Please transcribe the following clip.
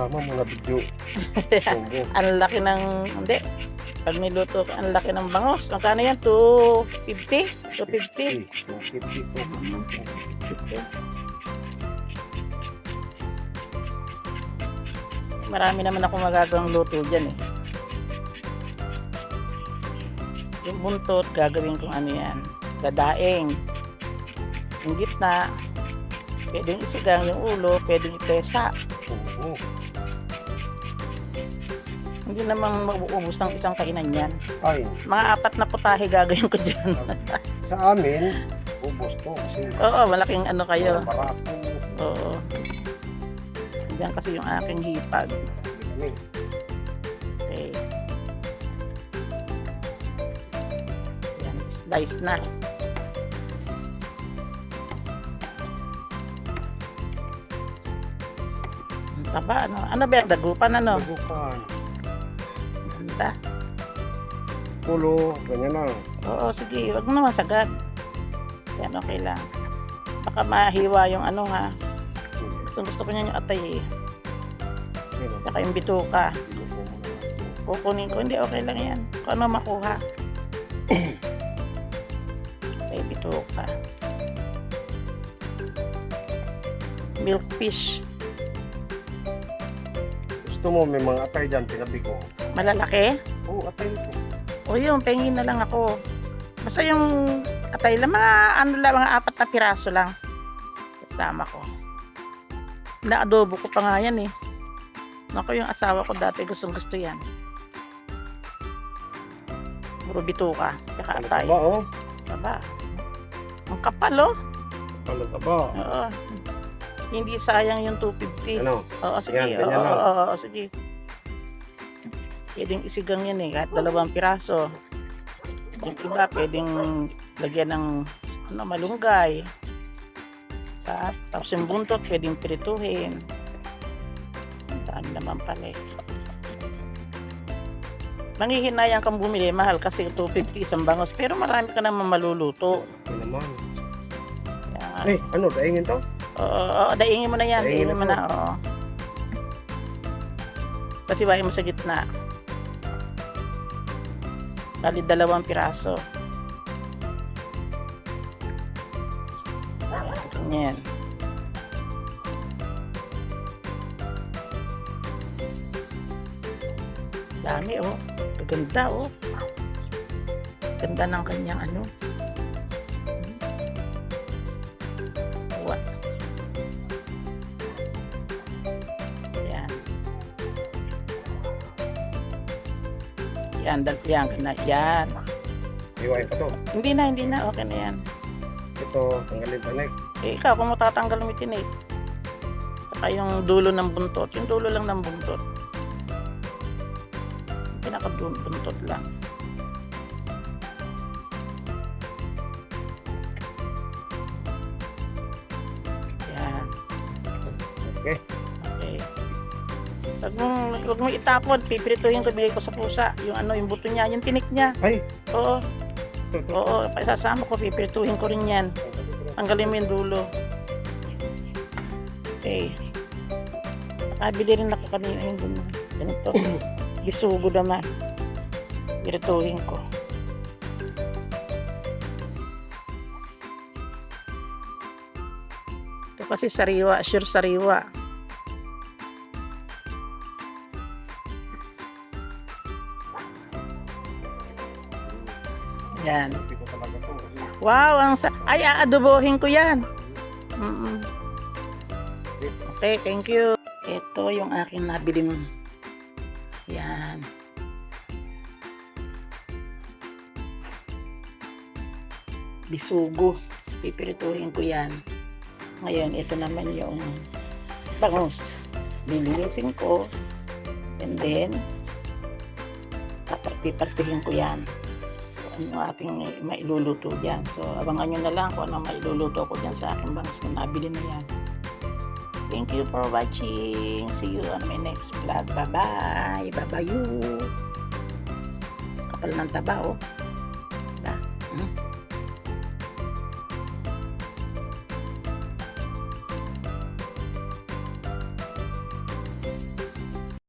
Tama mga video. Ang laki ng, hindi. Pag niluto ang laki ng bangos. Magkano yan? 250? 250? 250. Marami naman ako magagawang luto dyan eh. Yung buntot, gagawin kong ano yan. Dadaing. Yung gitna, pwedeng isigang yung ulo, pwedeng ipesa. Oo. Hindi naman mauubos ng isang kainan yan. Ay, Mga apat na putahe gagawin ko dyan. sa amin, ubos to kasi Oo, malaking ano kayo. barato. Oo. Yan kasi yung aking hipag. Kami. Okay. Yan, slice na. Ang taba, ano? Ano ba yung dagupan, ano? Bagupan. Ganda. Pulo, ganyan na. Oo, sige. Wag mo naman sagad. Yan, okay lang. Baka mahiwa yung ano, ha? Gusto, gusto ko niya yung atay, eh. Saka yung bituka. Kukunin ko. Hindi, okay lang yan. Kung ano makuha. May bituka. Milk fish. Gusto mo, may mga atay dyan, tinabi ko. Malalaki. Oo, atay ito. O yun, pengin na lang ako. Basta yung atay lang, mga ano lang, mga apat na piraso lang. Kasama ko. Naadobo ko pa nga yan eh. Naku, yung asawa ko dati gustong gusto yan. Puro bituka. Tsaka atay. ba, oh? Taba. Ang kapal oh. Ano ka ba? Oo. Hindi sayang yung 250. Ano? Oo, sige. Yan, Oo, oo, oo, sige. Pwedeng isigang yan eh, kahit dalawang piraso. Yung iba, pwedeng lagyan ng ano, malunggay. Ta- Tapos yung buntot, pwedeng pirituhin. Ang dami naman pala eh. Mangihinayang kang bumili, mahal kasi 250 isang bangos. Pero marami ka naman maluluto. Naman. Eh, ano, daingin to? Oo, oo, daingin mo na yan. Daingin Daingin mo na na, oo. Kasi bahay mo sa gitna. Bali dalawang piraso. Ganyan. Dami oh. Ganda oh. Ganda ng kanyang ano. What? Yan, dal- yan, na, yan. Iwain pa to. Hindi na, hindi na, okay na yan. Ito, tanggalin pa neck. Eh, ikaw, kung matatanggal mo itinate. Saka yung dulo ng buntot, yung dulo lang ng buntot. Pinakabuntot lang. Yan. Okay. Wag mo, wag mo itapon, pipirituhin ko, bigay ko sa pusa. Yung ano, yung buto niya, yung tinik niya. Ay! Oo, oo, pasasama ko, pipirituhin ko rin yan. Tanggalin mo yung dulo. Okay. Nakabili rin ako kanina yung dun. Ganito. Bisugo naman. Pirituhin ko. Ito kasi sariwa, sure sariwa. Yan. To. Wow, ang sa ay aadobohin ko 'yan. Mm. Okay, thank you. Ito yung aking nabili mo. Yan. Bisugo. Pipirituhin ko 'yan. Ngayon, ito naman yung bangus. Lilinisin ko. And then, papartihin ko 'yan ano ating mailuluto dyan. So, abangan nyo na lang kung ano mailuluto ko dyan sa aking bangus na nabili na yan. Thank you for watching. See you on my next vlog. Bye-bye. Bye-bye you. Kapal ng taba, oh.